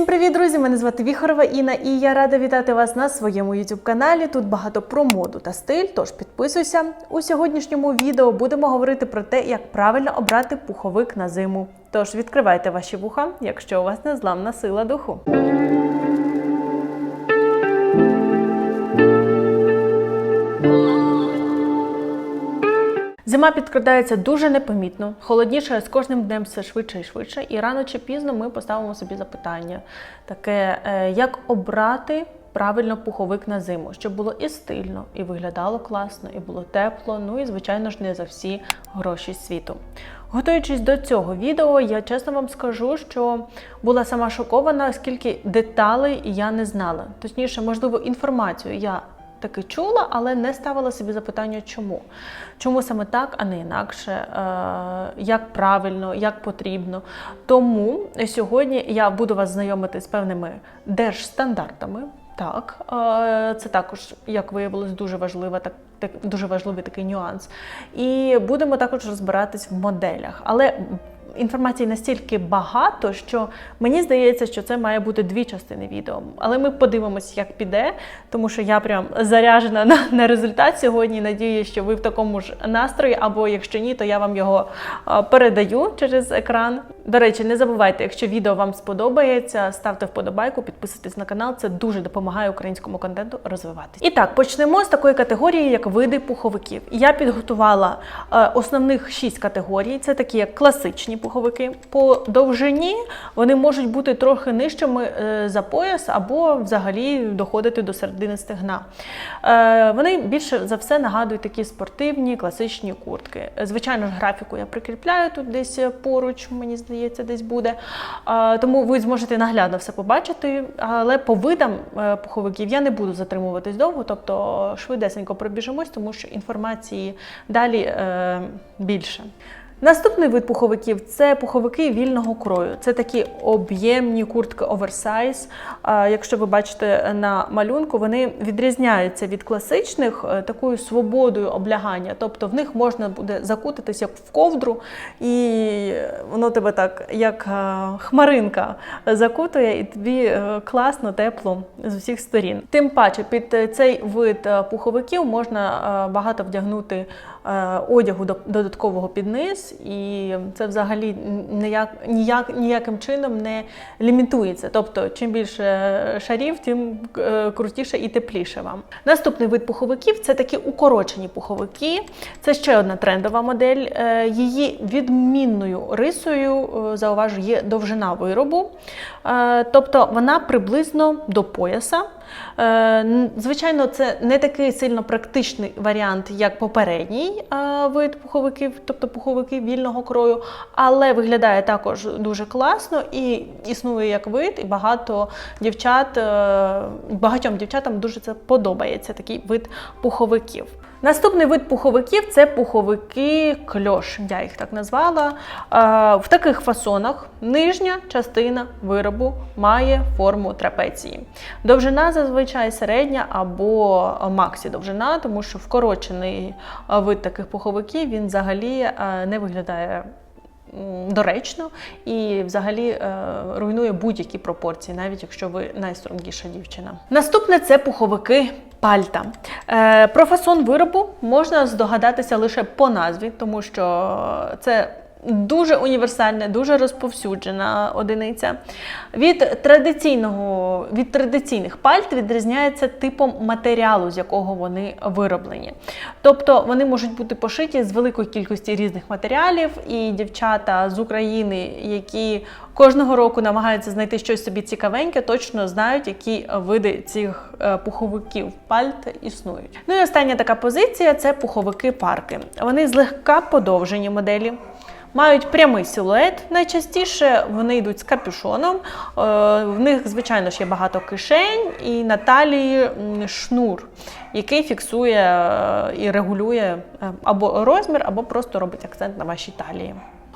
Всім привіт, друзі! Мене звати Віхорова Інна, і я рада вітати вас на своєму youtube каналі. Тут багато про моду та стиль, тож підписуйся. У сьогоднішньому відео будемо говорити про те, як правильно обрати пуховик на зиму. Тож відкривайте ваші вуха, якщо у вас незламна сила духу. Зима підкрадається дуже непомітно, холодніше з кожним днем все швидше і швидше, і рано чи пізно ми поставимо собі запитання таке, е, як обрати правильно пуховик на зиму, щоб було і стильно, і виглядало класно, і було тепло. Ну і звичайно ж не за всі гроші світу. Готуючись до цього відео, я чесно вам скажу, що була сама шокована, скільки деталей я не знала. Точніше, можливо, інформацію я таки чула, але не ставила собі запитання, чому. Чому саме так, а не інакше, е, як правильно, як потрібно. Тому сьогодні я буду вас знайомити з певними держстандартами. Так, е, це також, як виявилось, дуже важлива, так, так дуже важливий такий нюанс. І будемо також розбиратись в моделях. Але інформації настільки багато, що мені здається, що це має бути дві частини відео. Але ми подивимось, як піде, тому що я прям заряжена на, на результат сьогодні. Надію, що ви в такому ж настрої, або якщо ні, то я вам його передаю через екран. До речі, не забувайте, якщо відео вам сподобається, ставте вподобайку, підписуйтесь на канал. Це дуже допомагає українському контенту розвиватися. І так, почнемо з такої категорії, як види пуховиків. Я підготувала е, основних шість категорій. Це такі як класичні пуховики. По довжині вони можуть бути трохи нижчими е, за пояс або взагалі доходити до середини стегна. Е, Вони більше за все нагадують такі спортивні класичні куртки. Звичайно ж, графіку я прикріпляю тут десь поруч, мені здається, десь буде. Тому ви зможете наглядно все побачити. Але по видам е, пуховиків я не буду затримуватись довго, тобто швидесенько пробіжимось, тому що інформації далі більше. Наступний вид пуховиків це пуховики вільного крою. Це такі об'ємні куртки оверсайз. Якщо ви бачите на малюнку, вони відрізняються від класичних е, такою свободою облягання. Тобто в них можна буде закутатись як в ковдру, і воно тебе так, як е, хмаринка, закутує, і тобі е, класно, тепло з усіх сторін. Тим паче, під цей вид пуховиків можна багато вдягнути одягу додаткового під низ, і це взагалі ніяк, ніяк, ніяким чином не лімітується. Тобто, чим більше шарів, тим е, крутіше і тепліше вам. Наступний вид пуховиків це такі укорочені пуховики. Це ще одна трендова модель. Е, Її відмінною рисою, е, зауважу, є довжина виробу. Е, Тобто вона приблизно до пояса. Е, Звичайно, це не такий сильно практичний варіант, як попередній е, вид пуховиків, тобто пуховики вільного крою, але виглядає також дуже класно і існує як вид, і багато дівчат, е, багатьом дівчатам дуже це подобається, такий вид пуховиків. Наступний вид пуховиків це пуховики кльош, я їх так назвала. В таких фасонах нижня частина виробу має форму трапеції. Довжина зазвичай середня або максі довжина, тому що вкорочений вид таких пуховиків він взагалі не виглядає доречно і взагалі е, руйнує будь-які пропорції, навіть якщо ви найстрункіша дівчина. Наступне це пуховики. Пальта. Е, про фасон виробу можна здогадатися лише по назві, тому що це дуже універсальна, дуже розповсюджена одиниця. Від традиційного, від традиційних пальт відрізняється типом матеріалу, з якого вони вироблені. Тобто вони можуть бути пошиті з великої кількості різних матеріалів, і дівчата з України, які кожного року намагаються знайти щось собі цікавеньке, точно знають, які види цих е, пуховиків пальт існують. Ну і остання така позиція це пуховики парки. Вони злегка подовжені моделі. Мають прямий силует. Найчастіше вони йдуть з капюшоном. Е, В них, звичайно ж, є багато кишень і на талії шнур, який фіксує е, і регулює е, або розмір, або просто робить акцент на вашій талії.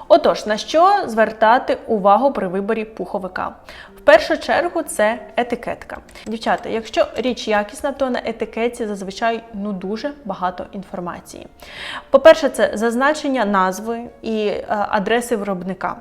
Отож, на що звертати увагу при виборі пуховика? Першу чергу це етикетка. Дівчата, якщо річ якісна, то на етикетці зазвичай ну дуже багато інформації. По-перше, це зазначення назви і е, адреси виробника.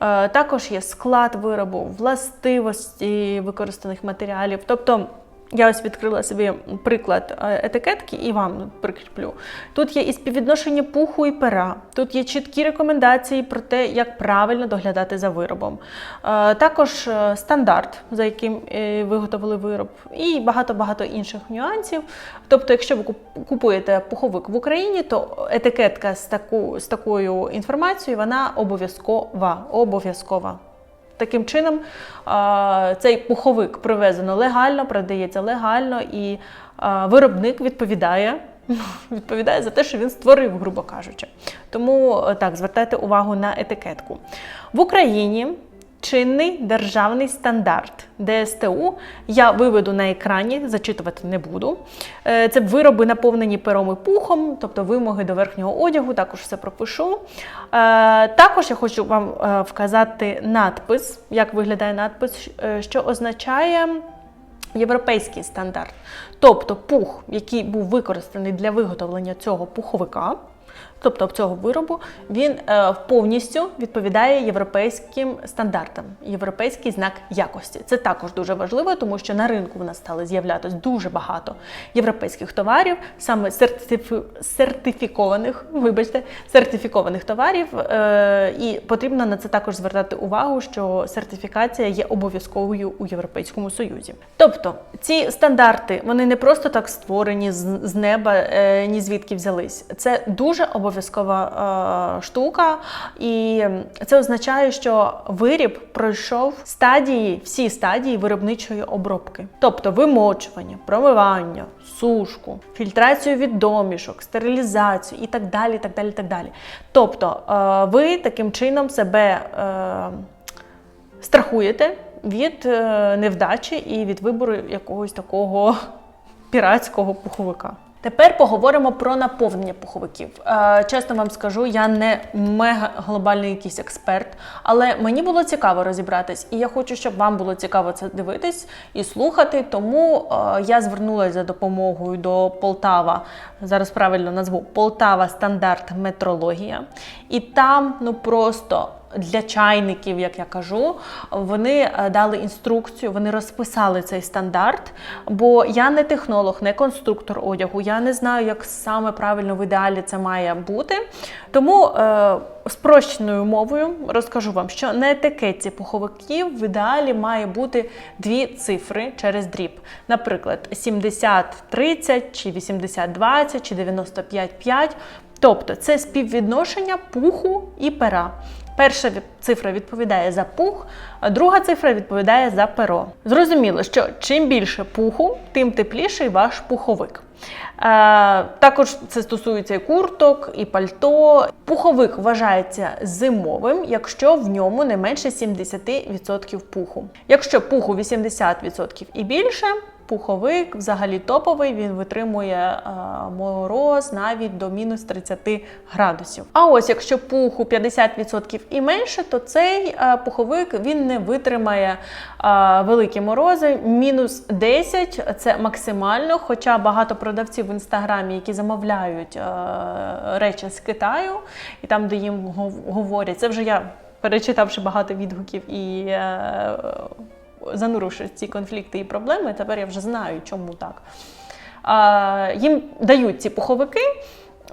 Е, також є склад виробу, властивості використаних матеріалів. Тобто я ось відкрила собі приклад е, етикетки і вам прикріплю. Тут є і співвідношення пуху і пера, тут є чіткі рекомендації про те, як правильно доглядати за виробом. Е, Також е, стандарт, за яким виготовили вироб, і багато-багато інших нюансів. Тобто, якщо ви купуєте пуховик в Україні, то етикетка з, таку, з такою інформацією вона обов'язкова. обов'язкова. Таким чином, цей пуховик привезено легально, продається легально, і виробник відповідає. Відповідає за те, що він створив, грубо кажучи. Тому е, так, звертайте увагу на етикетку. В Україні чинний державний стандарт ДСТУ. Я виведу на екрані, зачитувати не буду. Е, Це вироби наповнені пером і пухом, тобто вимоги до верхнього одягу, також все пропишу. Е, Також я хочу вам е, вказати надпис, як виглядає надпис, що означає. Європейський стандарт, тобто пух, який був використаний для виготовлення цього пуховика, тобто цього виробу, він е, повністю відповідає європейським стандартам, європейський знак якості. Це також дуже важливо, тому що на ринку в нас стали з'являтися дуже багато європейських товарів, саме сертифі... сертифікованих, вибачте, сертифікованих товарів. Е, і потрібно на це також звертати увагу, що сертифікація є обов'язковою у Європейському Союзі. Тобто ці стандарти вони не просто так створені з, з неба, е, ні звідки взялись. Це дуже обов'язкова е, штука, і це означає, що виріб пройшов стадії, всі стадії виробничої обробки, тобто вимочування, промивання, сушку, фільтрацію від домішок, стерилізацію і так далі. так далі, так далі. Тобто е, ви таким чином себе е, страхуєте від е, невдачі і від вибору якогось такого піратського пуховика. Тепер поговоримо про наповнення пуховиків. Е, чесно вам скажу, я не мега глобальний якийсь експерт, але мені було цікаво розібратись, і я хочу, щоб вам було цікаво це дивитись і слухати. Тому е, я звернулася за допомогою до Полтава. Зараз правильно назву Полтава стандарт метрологія. І там ну просто для чайників, як я кажу, вони е, дали інструкцію, вони розписали цей стандарт. Бо я не технолог, не конструктор одягу, я не знаю, як саме правильно в ідеалі це має бути. Тому е, спрощеною мовою розкажу вам, що на етикетці пуховиків в ідеалі має бути дві цифри через дріб. Наприклад, 70-30 чи 80-20 чи 95-5. Тобто це співвідношення пуху і пера. Перша цифра відповідає за пух, а друга цифра відповідає за перо. Зрозуміло, що чим більше пуху, тим тепліший ваш пуховик. Також це стосується і курток, і пальто. Пуховик вважається зимовим, якщо в ньому не менше 70% пуху. Якщо пуху 80% і більше, пуховик взагалі топовий, він витримує е, мороз навіть до мінус 30 градусів. А ось якщо пуху 50% і менше, то цей е, пуховик він не витримає е, великі морози. Мінус 10 це максимально. Хоча багато продавців в інстаграмі, які замовляють речі з Китаю, і там, де їм гов- говорять, це вже я перечитавши багато відгуків і. Зануривши ці конфлікти і проблеми, тепер я вже знаю, чому так. Їм дають ці пуховики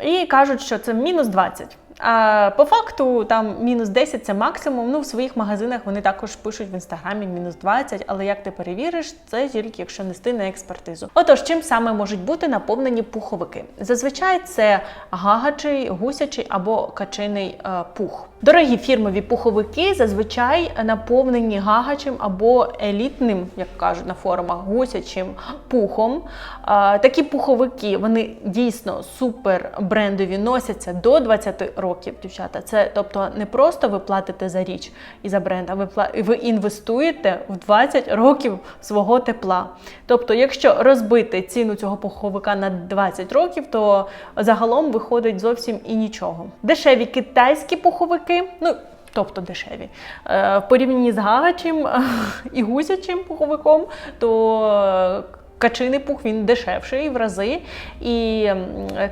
і кажуть, що це мінус 20. А по факту там мінус 10 це максимум. Ну, в своїх магазинах вони також пишуть в інстаграмі мінус 20, але як ти перевіриш, це тільки якщо нести на експертизу. Отож, чим саме можуть бути наповнені пуховики? Зазвичай це гагачий, гусячий або качиний е, пух. Дорогі фірмові пуховики зазвичай наповнені гагачим або елітним, як кажуть на форумах, гусячим пухом. А, такі пуховики вони дійсно супер брендові, носяться до 20 років, дівчата. Це тобто не просто ви платите за річ і за бренд, а ви ви інвестуєте в 20 років свого тепла. Тобто, якщо розбити ціну цього пуховика на 20 років, то загалом виходить зовсім і нічого. Дешеві китайські пуховики, ну тобто дешеві. Е, В порівнянні з гагачим і гусячим пуховиком, то е, качиний пух він дешевший в рази. І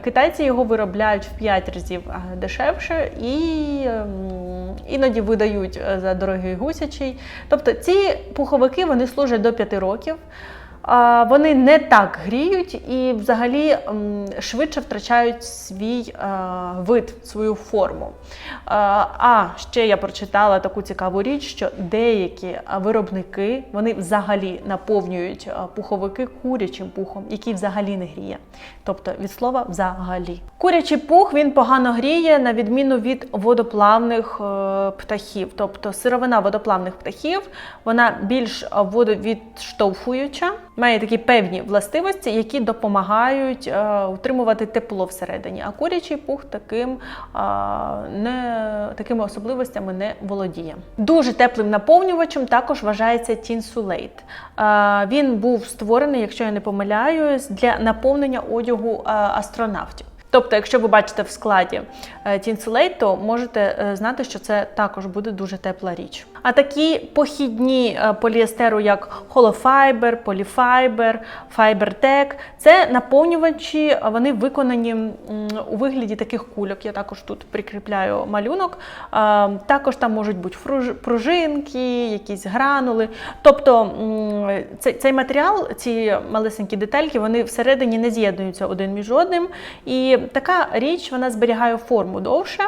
китайці його виробляють в 5 разів е, дешевше і іноді видають е, за дорогий гусячий. Тобто ці пуховики вони служать до 5 років. Вони не так гріють і взагалі швидше втрачають свій е, вид, свою форму. А, А ще я прочитала таку цікаву річ, що деякі е, виробники вони взагалі наповнюють е, пуховики курячим пухом, який взагалі не гріє. Тобто від слова взагалі. Курячий пух він погано гріє на відміну від водоплавних е, птахів. Тобто сировина водоплавних птахів вона більш е, водовідштовхуюча, має такі певні властивості, які допомагають е, утримувати тепло всередині. А курячий пух таким, е, не, такими особливостями не володіє. Дуже теплим наповнювачем також вважається тінсулейт. Е, він був створений, якщо я не помиляюсь, для наповнення одягу е, астронавтів. Тобто, якщо ви бачите в складі е, то можете е, знати, що це також буде дуже тепла річ. А такі похідні е, поліестеру, як Holofiber, Polyfiber, FiberTech, це наповнювачі, вони виконані у вигляді таких кульок. Я також тут прикріпляю малюнок. Також там можуть бути пружинки, якісь гранули. Тобто цей матеріал, ці малесенькі детальки, вони всередині не з'єднуються один між одним. І така річ вона зберігає форму довше,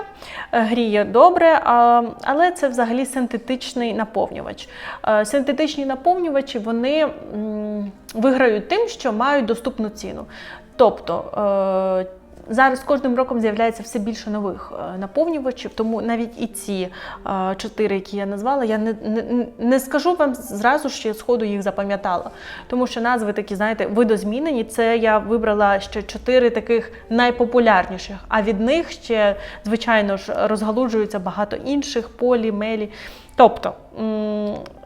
е, гріє добре, але це взагалі синтетичний наповнювач. Е, Синтетичні наповнювачі вони виграють тим, що мають доступну ціну. Тобто е, Зараз кожним роком з'являється все більше нових е, наповнювачів, тому навіть і ці е, чотири, які я назвала, я не, не, не скажу вам зразу, що я сходу їх запам'ятала, тому що назви такі, знаєте, видозмінені. Це я вибрала ще чотири таких найпопулярніших, а від них ще, звичайно ж, розгалуджується багато інших полі, мелі. Тобто.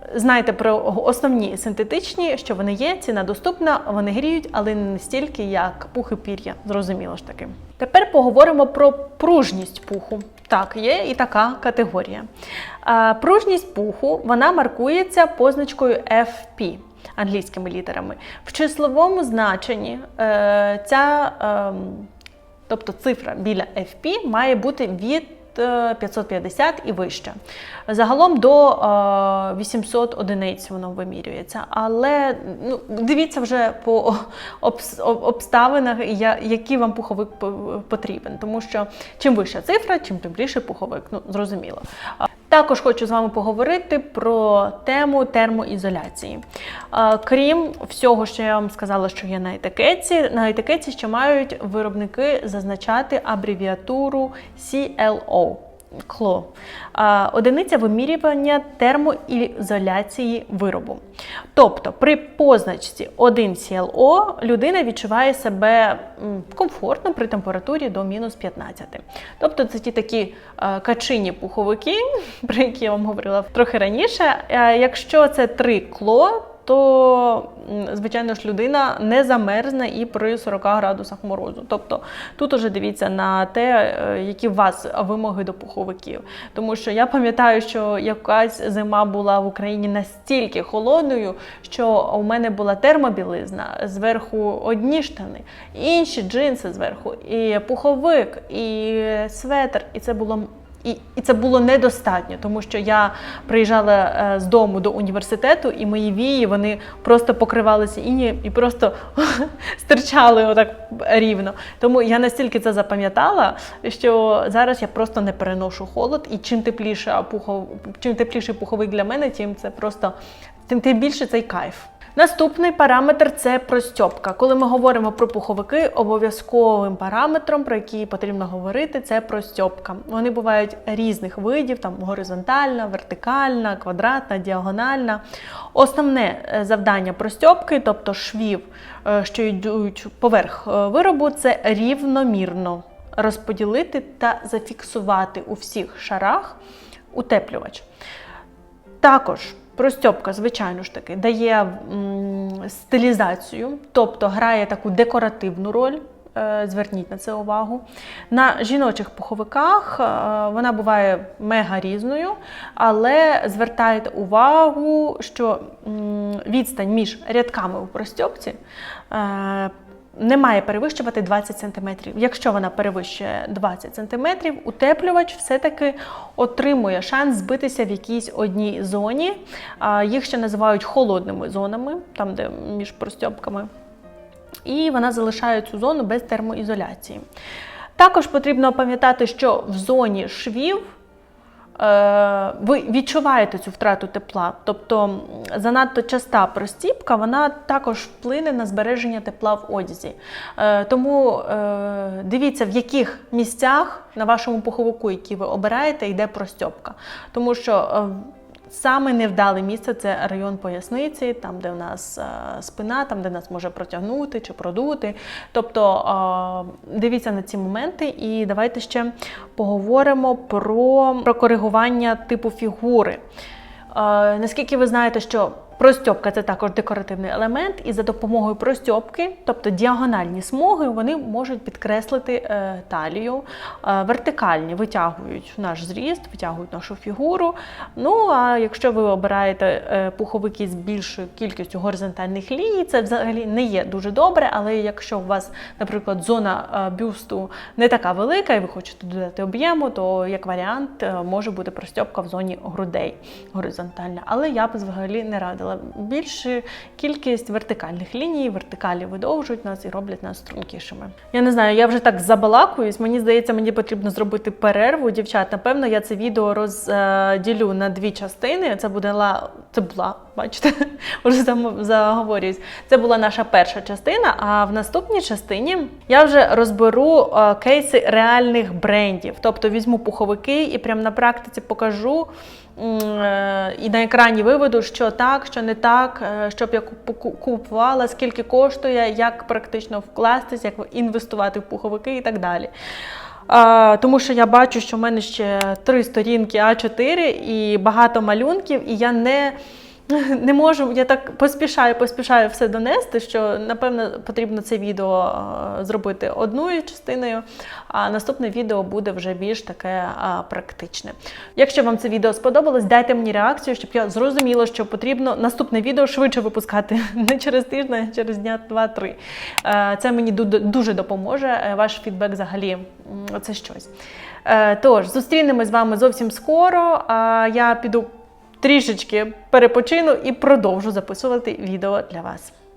М, Знайте про основні синтетичні, що вони є, ціна доступна, вони гріють, але не настільки, як пух і пір'я. Зрозуміло ж таки. Тепер поговоримо про пружність пуху. Так, є і така категорія. Пружність пуху вона маркується позначкою FP англійськими літерами. В числовому значенні е, ця, ем, тобто цифра біля FP має бути від 550 і вище. Загалом до е, 800 одиниць воно вимірюється. Але ну, дивіться вже по обставинах, який вам пуховик потрібен. Тому що чим вища цифра, чим більше пуховик. Ну, зрозуміло. Також хочу з вами поговорити про тему термоізоляції. Крім всього, що я вам сказала, що є на етикетці, на етикетці ще мають виробники зазначати абревіатуру CLO. КЛО. Одиниця вимірювання термоізоляції виробу. Тобто при позначці 1 CLO людина відчуває себе комфортно при температурі до мінус 15. Тобто це ті такі качині пуховики, про які я вам говорила трохи раніше. Якщо це 3 кло, то, звичайно ж, людина не замерзне і при 40 градусах морозу. Тобто тут уже дивіться на те, е, які у вас вимоги до пуховиків. Тому що я пам'ятаю, що якась зима була в Україні настільки холодною, що у мене була термобілизна, зверху одні штани, інші джинси зверху, і пуховик, і светр, і це було і, і це було недостатньо, тому що я приїжджала е, з дому до університету, і мої вії вони просто покривалися іні і просто стирчали отак рівно. Тому я настільки це запам'ятала, що зараз я просто не переношу холод, і чим тепліше пухов, чим тепліший пуховик для мене, тим це просто тим, тим більше цей кайф. Наступний параметр це простьопка. Коли ми говоримо про пуховики, обов'язковим параметром, про який потрібно говорити, це простьопка. Вони бувають різних видів: там горизонтальна, вертикальна, квадратна, діагональна. Основне е, завдання простьопки, тобто швів, е, що йдуть поверх е, виробу, це рівномірно розподілити та зафіксувати у всіх шарах утеплювач. Також простьопка, звичайно ж таки, дає м, стилізацію, тобто грає таку декоративну роль. Е, Зверніть на це увагу. На жіночих пуховиках е, вона буває мега різною, але звертайте увагу, що відстань між рядками у простьопці е, не має перевищувати 20 см. Якщо вона перевищує 20 см, утеплювач все-таки отримує шанс збитися в якійсь одній зоні. Їх ще називають холодними зонами, там де між простьопками. І вона залишає цю зону без термоізоляції. Також потрібно пам'ятати, що в зоні швів ви відчуваєте цю втрату тепла. Тобто занадто часта простіпка, вона також вплине на збереження тепла в одязі. Е, Тому е, дивіться, в яких місцях на вашому пуховику, який ви обираєте, йде простьопка. Тому що е, Саме невдале місце це район поясниці, там, де в нас е, спина, там, де нас може протягнути чи продути. Тобто е, дивіться на ці моменти, і давайте ще поговоримо про, про коригування типу фігури. Е, наскільки ви знаєте, що простьопка це також декоративний елемент, і за допомогою простьопки, тобто діагональні смуги, вони можуть підкреслити е, талію, е, вертикальні витягують наш зріст, витягують нашу фігуру. Ну а якщо ви обираєте е, пуховики з більшою кількістю горизонтальних ліній, це взагалі не є дуже добре. Але якщо у вас, наприклад, зона бюсту не така велика, і ви хочете додати об'єму, то як варіант може бути простьопка в зоні грудей горизонтальна. Але я б взагалі не радила. Більша кількість вертикальних ліній, вертикалі видовжують нас і роблять нас стрункішими. Я не знаю, я вже так забалакуюсь. Мені здається, мені потрібно зробити перерву. Дівчат, напевно, я це відео розділю на дві частини. Це буде ла... це була, бачите, вже заговорююсь. Це була наша перша частина. А в наступній частині я вже розберу е, кейси реальних брендів. Тобто візьму пуховики і прямо на практиці покажу. Е, І на екрані виведу, що так, що не так, е, щоб я купувала, скільки коштує, як практично вкластись, як інвестувати в пуховики і так далі. Тому що я бачу, що в мене ще три сторінки А4 і багато малюнків, і я не, не можу, я так поспішаю, поспішаю все донести, що напевно потрібно це відео зробити одною частиною, а наступне відео буде вже більш таке а, практичне. Якщо вам це відео сподобалось, дайте мені реакцію, щоб я зрозуміла, що потрібно наступне відео швидше випускати не через тиждень, а через дня два-три. Е, Це мені дуже допоможе. Е, Ваш фідбек взагалі це щось. Е, Тож, зустрінемось з вами зовсім скоро. Я піду трішечки перепочину і продовжу записувати відео для вас.